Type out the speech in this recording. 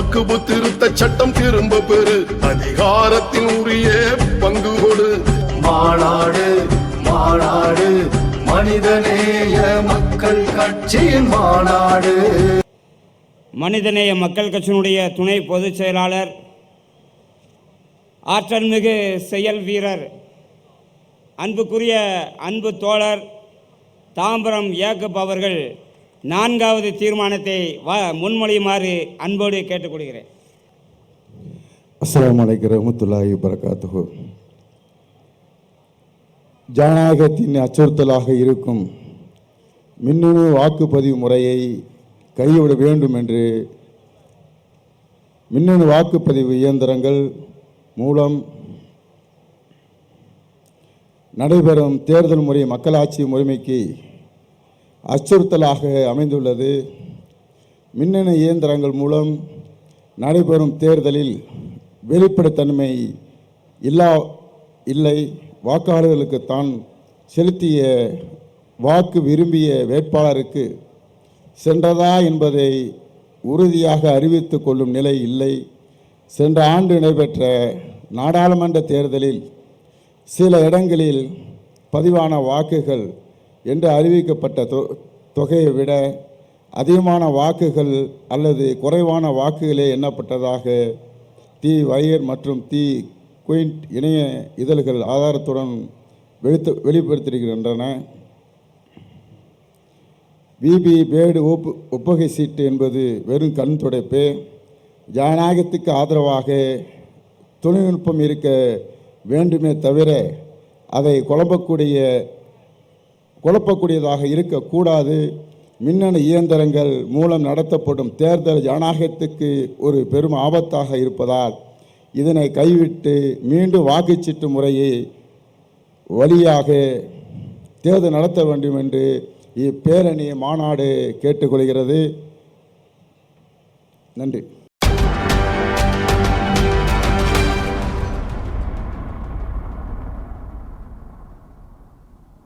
வக்குபு திருத்த சட்டம் திரும்ப பெறு. அதிகாரத்தின் உரிய பங்கு கொடு. மாநாடு மாநாடு மனிதநேய மக்கள் கட்சியின் மாநாடு. மனிதநேய மக்கள் கட்சியினுடைய துணை பொதுச் செயலாளர் ஆற்றல்மிகு செயல் வீரர் அன்புக்குரிய அன்பு தோழர் தாம்பரம் ஏக்கப் அவர்கள் நான்காவது தீர்மானத்தை வா முன்மொழியுமாறு அன்போடு கேட்டுக்கொள்கிறேன். அஸ்லாம் அலைக்கும் ரஹமத்துல்லாஹி வரகாத்துஹு ஜனநாயகத்தின் அச்சுறுத்தலாக இருக்கும் மின்னணு வாக்குப்பதிவு முறையை கைவிட வேண்டும் என்று மின்னணு வாக்குப்பதிவு இயந்திரங்கள் மூலம் நடைபெறும் தேர்தல் முறை மக்களாட்சி முறைமைக்கு அச்சுறுத்தலாக அமைந்துள்ளது. மின்னணு இயந்திரங்கள் மூலம் நடைபெறும் தேர்தலில் வெளிப்படைத்தன்மை இல்லா இல்லை. வாக்காளர்களுக்கு தான் செலுத்திய வாக்கு விரும்பிய வேட்பாளருக்கு சென்றதா என்பதை உறுதியாக அறிவித்து கொள்ளும் நிலை இல்லை. சென்ற ஆண்டு நடைபெற்ற நாடாளுமன்ற தேர்தலில் சில இடங்களில் பதிவான வாக்குகள் என்று அறிவிக்கப்பட்ட தொ தொகையை விட அதிகமான வாக்குகள் அல்லது குறைவான வாக்குகளே எண்ணப்பட்டதாக தி வயர் மற்றும் தி குயின்ட் இணைய இதழ்கள் ஆதாரத்துடன் வெளித்து வெளிப்படுத்தியிருக்கின்றன. விபி பேடு ஒப்பு ஒப்புகை சீட்டு என்பது வெறும் கண் துடைப்பு. ஜனநாயகத்துக்கு ஆதரவாக தொழில்நுட்பம் இருக்க வேண்டுமே தவிர அதை குழம்பக்கூடிய குழப்பக்கூடியதாக இருக்கக்கூடாது. மின்னணு இயந்திரங்கள் மூலம் நடத்தப்படும் தேர்தல் ஜனநாயகத்துக்கு ஒரு பெரும் ஆபத்தாக இருப்பதால் இதனை கைவிட்டு மீண்டும் வாக்குச்சீட்டு முறையை வழியாக தேர்தல் நடத்த வேண்டும் என்று இப்பேரணி மாநாடு கேட்டுக்கொள்கிறது. நன்றி.